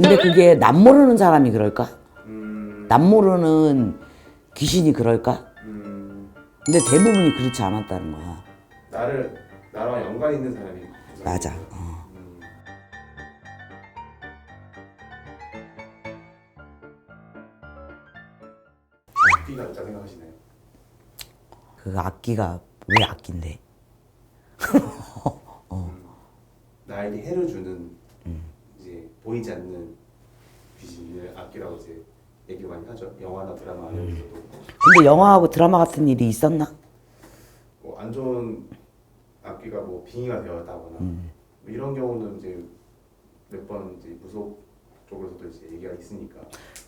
근데 그게 남 모르는 사람이 그럴까? 음, 남 모르는 귀신이 그럴까? 음, 근데 대부분이 그렇지 않았다는 거야. 나를 나랑 연관 있는 사람이. 맞아. 어. 음. 악기가 있다 생각하시나요? 그 악기가 왜 악기인데? 나에게 해를 주는 보이지 않는 귀신을 악기라고 이제 얘기 많이 하죠. 영화나 드라마 안에서도 근데 영화하고 드라마 같은 일이 있었나? 뭐안 좋은 악기가 뭐 빙의가 되었다거나 뭐 이런 경우는 이제 몇 번 이제 무속 쪽에서도 이제 얘기가 있으니까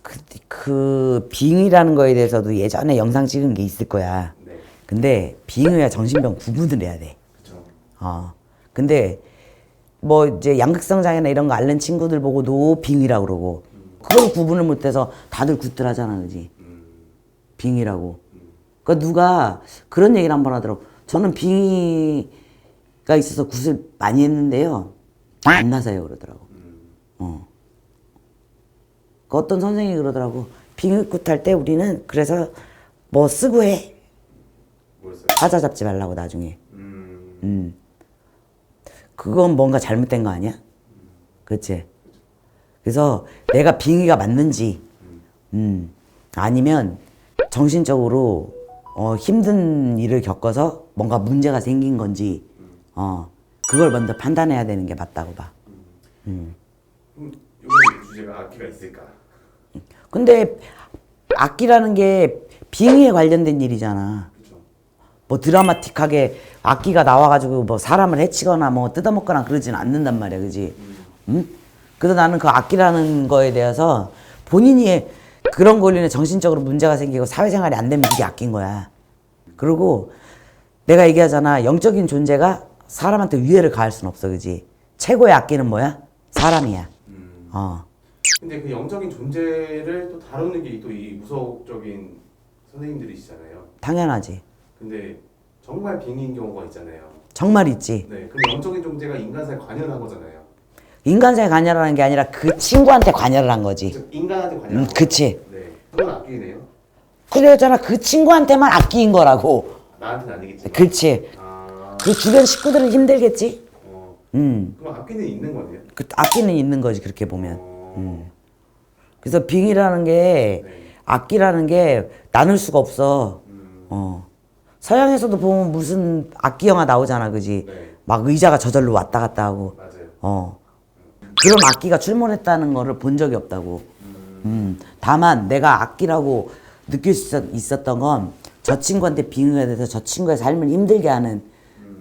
그, 그 빙의라는 거에 대해서도 예전에 영상 찍은 게 있을 거야. 네 근데 빙의와 정신병 구분을 해야 돼. 그렇죠. 어. 근데 뭐 이제 양극성 장애나 이런 거 앓는 친구들 보고도 빙의라고 그러고 그걸 구분을 못해서 다들 굿들 하잖아, 그지? 음, 빙의라고. 그러니까 누가 그런 얘기를 한 번 하더라고. 저는 빙의가 있어서 굿을 많이 했는데요. 안 나서요, 그러더라고. 어. 그 어떤 선생님이 그러더라고. 빙의 굿할 때 우리는 그래서 뭐 쓰고 해. 화자 잡지 말라고 나중에. 음, 음. 그건 뭔가 잘못된 거 아니야? 그치? 그래서 내가 빙의가 맞는지, 음, 아니면 정신적으로 어, 힘든 일을 겪어서 뭔가 문제가 생긴 건지, 어, 그걸 먼저 판단해야 되는 게 맞다고 봐. 그럼 이번 주제가 악기가 있을까? 근데 악기라는 게 빙의에 관련된 일이잖아. 뭐 드라마틱하게 악기가 나와가지고 뭐 사람을 해치거나 뭐 뜯어먹거나 그러진 않는단 말이야, 그지? 응? 그래서 나는 그 악기라는 거에 대해서 본인이 그런 걸로 인해 정신적으로 문제가 생기고 사회생활이 안 되면 그게 악기인 거야. 그리고 내가 얘기하잖아. 영적인 존재가 사람한테 위해를 가할 순 없어, 그지? 최고의 악기는 뭐야? 사람이야. 어. 근데 그 영적인 존재를 또 다루는 게 또 이 무속적인 선생님들이시잖아요. 당연하지. 근데 정말 빙의인 경우가 있잖아요. 정말 있지. 네, 그럼 영적인 존재가 인간사에 관여한 거잖아요. 인간사에 관여하는 게 아니라 그 친구한테 관여를 한 거지. 즉 인간한테 관여한 음, 거. 그치. 네, 그건 악기네요. 그래잖아. 그 친구한테만 악기인 거라고. 나한테는 아니겠지만. 그렇지. 아, 그 주변 식구들은 힘들겠지. 어, 음. 그럼 악기는 있는 거네요. 그 악기는 있는 거지 그렇게 보면. 어, 그래서 빙이라는 게 네. 악기라는 게 나눌 수가 없어. 어. 서양에서도 보면 무슨 악기 영화 나오잖아, 그지? 네, 막 의자가 저절로 왔다 갔다 하고. 맞아요. 어. 그런 악기가 출몰했다는 거를 본 적이 없다고. 음. 다만 내가 악기라고 느낄 수 있었- 있었던 건 저 친구한테 빙의가 돼서 저 친구의 삶을 힘들게 하는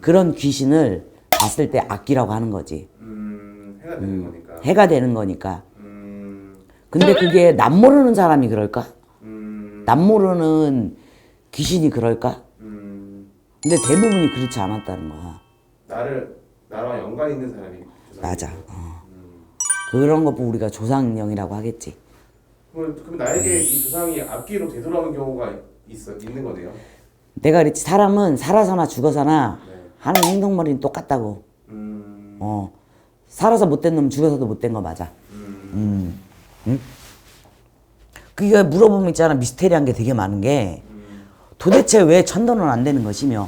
그런 귀신을 봤을 때 악기라고 하는 거지. 음, 해가 되는 거니까. 해가 되는 거니까. 음, 근데 그게 남 모르는 사람이 그럴까? 음, 남 모르는 귀신이 그럴까? 음, 근데 대부분이 그렇지 않았다는 거야. 나를 나랑 연관 있는 사람이 그 사람이. 맞아. 어. 그런 거 보고 우리가 조상령이라고 하겠지. 그럼, 그럼 나에게 이 조상이 악기로 되돌아오는 경우가 있어 있는 거네요. 내가 그랬지. 사람은 살아서나 죽어서나 네. 하는 행동머리는 똑같다고. 음, 어. 살아서 못된 놈 죽어서도 못된 거 맞아. 음, 그게 물어보면 있잖아. 미스테리한 게 되게 많은 게 도대체 왜 천도는 안 되는 것이며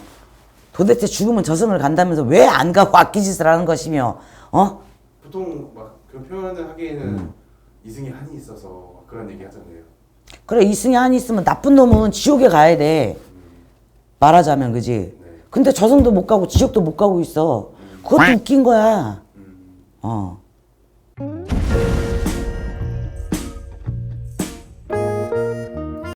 도대체 죽으면 저승을 간다면서 왜 안 가고 악기짓을 하는 것이며 어? 보통 막그 표현을 하기에는 이승이 한이 있어서 그런 얘기 하잖아요. 그래 이승이 한이 있으면 나쁜 놈은 지옥에 가야 돼. 말하자면 그지? 네. 근데 저승도 못 가고 지옥도 못 가고 있어. 그것도 웃긴 거야. 어